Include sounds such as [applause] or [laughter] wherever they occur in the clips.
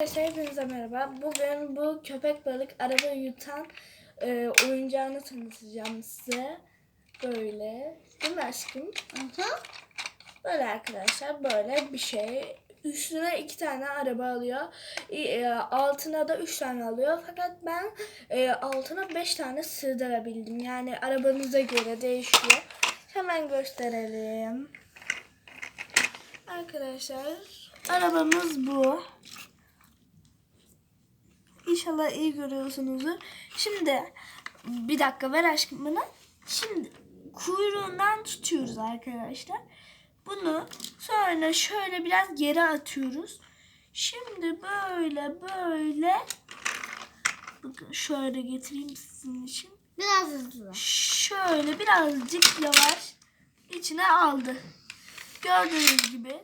Arkadaşlar hepinize merhaba. Bugün bu köpek balık araba yutan e, oyuncağını tanıtacağım size. Böyle. Değil mi aşkım? Böyle arkadaşlar böyle bir şey. Üstüne iki tane araba alıyor. E, altına da üç tane alıyor. Fakat ben e, altına beş tane sığdırabildim. Yani arabanıza göre değişiyor. Hemen gösterelim. Arkadaşlar arabamız bu. İnşallah iyi görüyorsunuzdur. Şimdi bir dakika ver aşkım bana. Şimdi kuyruğundan tutuyoruz arkadaşlar. Bunu sonra şöyle biraz geri atıyoruz. Şimdi böyle böyle bakın şöyle getireyim sizin için. Biraz hızlı. Şöyle birazcık yavaş içine aldı. Gördüğünüz gibi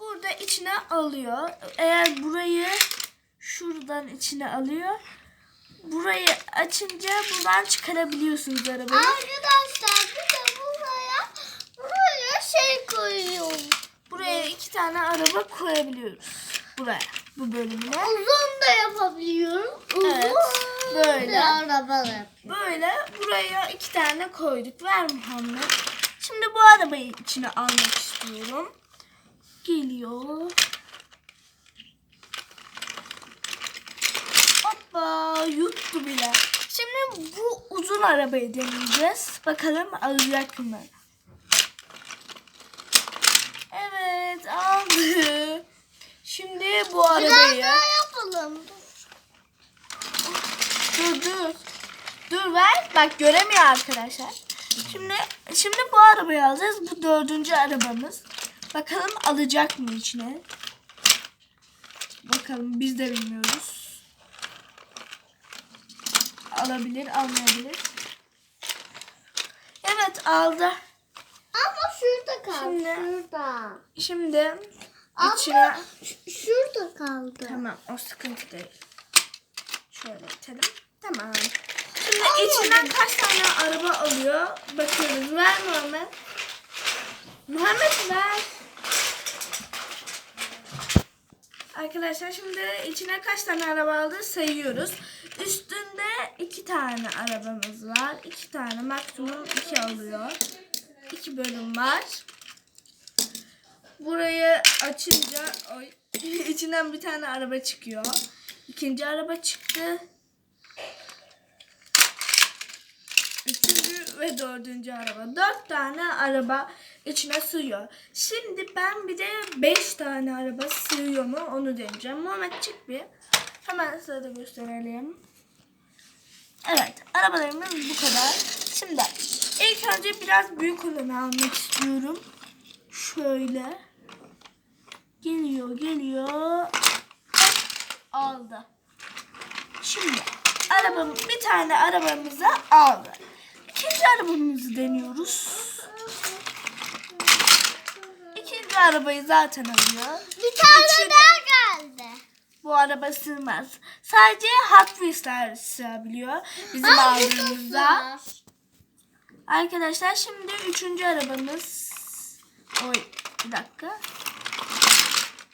burada içine alıyor. Eğer burayı şuradan içine alıyor. Burayı açınca buradan çıkarabiliyorsunuz arabayı. Arkadaşlar bir de buraya buraya şey koyuyorum. Buraya iki tane araba koyabiliyoruz. Buraya. Bu bölümüne. Uzun da yapabiliyorum. Uzun Evet, böyle. da arabalar. Böyle buraya iki tane koyduk. Ver Muhammed. Şimdi bu arabayı içine almak istiyorum. Geliyor. Yuttu bile. Şimdi bu uzun arabayı deneyeceğiz. Bakalım alacak mı? Evet aldı. Şimdi bu Biraz arabayı... daha yapalım. Dur dur. Dur ver. Bak göremiyor arkadaşlar. Şimdi şimdi bu arabayı alacağız. Bu dördüncü arabamız. Bakalım alacak mı içine? Bakalım biz de bilmiyoruz. Alabilir, almayabilir. Evet aldı. Ama şurada kaldı. Şimdi- Şurada. Şimdi Ama içine şurada kaldı. Tamam o sıkıntı değil. Şöyle itelim. Tamam. Şimdi içinden kaç tane araba alıyor? Bakıyoruz. Ver Muhammed. Muhammed ver. Arkadaşlar şimdi içine kaç tane araba aldı sayıyoruz. Üstünde iki tane arabamız var. İki tane maksimum iki alıyor. İki bölüm var. Burayı açınca oy, [laughs] içinden bir tane araba çıkıyor. İkinci araba çıktı. Üçüncü ve dördüncü araba. Dört tane araba içine sığıyor. Şimdi ben bir de beş tane araba sığıyor mu onu deneyeceğim. Muhammed çık bir. Hemen size de gösterelim. Evet arabalarımız bu kadar. Şimdi ilk önce biraz büyük olanı almak istiyorum. Şöyle. Geliyor geliyor. Aldı. Şimdi arabam bir tane arabamızı aldı. İkinci arabamızı deniyoruz. İkinci arabayı zaten alıyor. Bir tane Üçüncü- daha geldi. Bu araba sığmaz. Sadece Hot Wheels'ler sığabiliyor bizim Ay, aldığımızda. Arkadaşlar şimdi üçüncü arabamız. Oy bir dakika.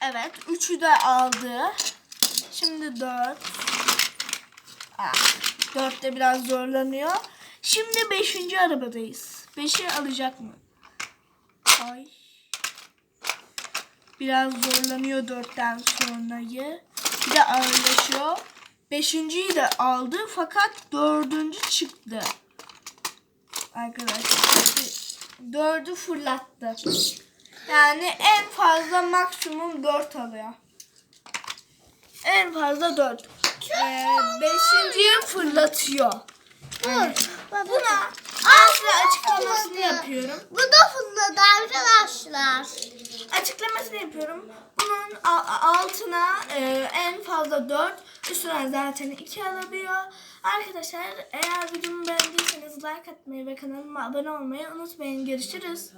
Evet üçü de aldı. Şimdi dört. Ah, dörtte biraz zorlanıyor. Şimdi beşinci arabadayız. Beşi alacak mı? Ay. Biraz zorlanıyor dörtten sonrayı. Bir de ağırlaşıyor. Beşinciyi de aldı fakat dördüncü çıktı. Arkadaşlar dördü fırlattı. Yani en fazla maksimum dört alıyor. En fazla dört. Ee, beşinciyi fırlatıyor. Yani buna asla açıklamasını yapıyorum. Bu da fınladı arkadaşlar. Açıklamasını yapıyorum. Bunun altına e, en fazla 4, üstüne zaten 2 alabiliyor. Arkadaşlar eğer videomu beğendiyseniz like atmayı ve kanalıma abone olmayı unutmayın. Görüşürüz.